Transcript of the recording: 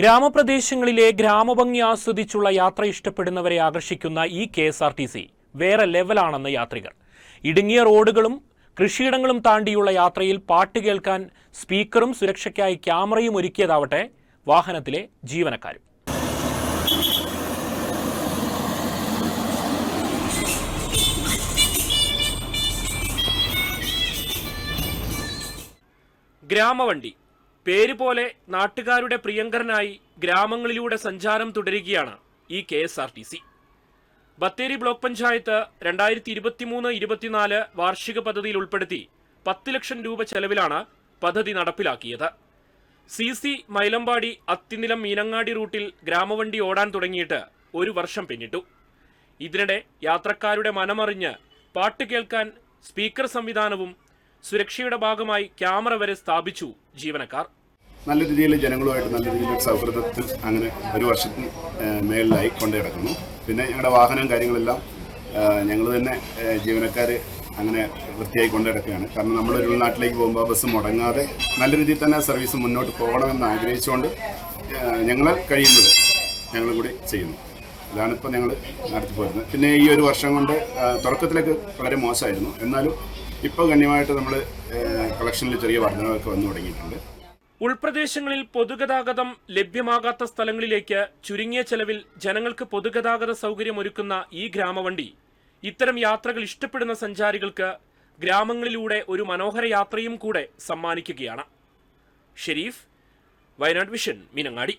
ഗ്രാമപ്രദേശങ്ങളിലെ ഗ്രാമഭംഗി ആസ്വദിച്ചുള്ള യാത്ര ഇഷ്ടപ്പെടുന്നവരെ ആകർഷിക്കുന്ന ഈ K S R T C വേറെ ലെവലാണെന്ന് യാത്രികർ. ഇടുങ്ങിയ റോഡുകളും കൃഷിയിടങ്ങളും താണ്ടിയുള്ള യാത്രയിൽ പാട്ട് കേൾക്കാൻ സ്പീക്കറും സുരക്ഷയ്ക്കായി ക്യാമറയും ഒരുക്കിയതാവട്ടെ വാഹനത്തിലെ ജീവനക്കാരും. ഗ്രാമവണ്ടി പേര് പോലെ നാട്ടുകാരുടെ പ്രിയങ്കരനായി ഗ്രാമങ്ങളിലൂടെ സഞ്ചാരം തുടരുകയാണ് ഈ K S R T C. Bathery block panchayat രണ്ടായിരത്തി ഇരുപത്തിമൂന്ന് ഇരുപത്തിനാല് വാർഷിക പദ്ധതിയിൽ ഉൾപ്പെടുത്തി പത്ത് ലക്ഷം രൂപ ചെലവിലാണ് പദ്ധതി നടപ്പിലാക്കിയത്. സി സി മൈലമ്പാടി അത്തിനിലം മീനങ്ങാടി റൂട്ടിൽ ഗ്രാമവണ്ടി ഓടാൻ തുടങ്ങിയിട്ട് ഒരു വർഷം പിന്നിട്ടു. ഇതിനിടെ യാത്രക്കാരുടെ മനമറിഞ്ഞ് പാട്ട് കേൾക്കാൻ സ്പീക്കർ സംവിധാനവും സുരക്ഷയുടെ ഭാഗമായി ക്യാമറ വരെ സ്ഥാപിച്ചു ജീവനക്കാർ. നല്ല രീതിയിൽ ജനങ്ങളുമായിട്ട് നല്ല രീതിയിൽ സൗഹൃദത്തിൽ അങ്ങനെ ഒരു വർഷത്തിന് മേളിലായി കൊണ്ടു കിടക്കുന്നു. പിന്നെ ഞങ്ങളുടെ വാഹനം കാര്യങ്ങളെല്ലാം ഞങ്ങൾ തന്നെ ജീവനക്കാർ അങ്ങനെ വൃത്തിയായി കൊണ്ടു കിടക്കുകയാണ്. കാരണം നമ്മളൊരു ഉൾനാട്ടിലേക്ക് പോകുമ്പോൾ ബസ് മുടങ്ങാതെ നല്ല രീതിയിൽ തന്നെ സർവീസ് മുന്നോട്ട് പോകണമെന്ന് ആഗ്രഹിച്ചുകൊണ്ട് ഞങ്ങൾ കഴിയുന്നത് ഞങ്ങൾ കൂടി ചെയ്യുന്നു. ഇതാണ് ഇപ്പോൾ ഞങ്ങൾ നടത്തി പോരുന്നത് പിന്നെ ഈ ഒരു വർഷം കൊണ്ട് തുടക്കത്തിലേക്ക് വളരെ മോശമായിരുന്നു. എന്നാലും ഇപ്പോൾ ഗണ്യമായിട്ട് നമ്മൾ കളക്ഷനിൽ ചെറിയ വർധനവൊക്കെ വന്നു തുടങ്ങിയിട്ടുണ്ട്. ഉൾപ്രദേശങ്ങളിൽ പൊതുഗതാഗതം ലഭ്യമാകാത്ത സ്ഥലങ്ങളിലേക്ക് ചുരുങ്ങിയ ചെലവിൽ ജനങ്ങൾക്ക് പൊതുഗതാഗത സൗകര്യമൊരുക്കുന്ന ഈ ഗ്രാമവണ്ടി. ഇത്തരം യാത്രകൾ ഇഷ്ടപ്പെടുന്ന സഞ്ചാരികൾക്ക് ഗ്രാമങ്ങളിലൂടെ ഒരു മനോഹര യാത്രയും കൂടെ സമ്മാനിക്കുകയാണ്. ഷെരീഫ് വയനാട് വിഷൻ മീനങ്ങാടി.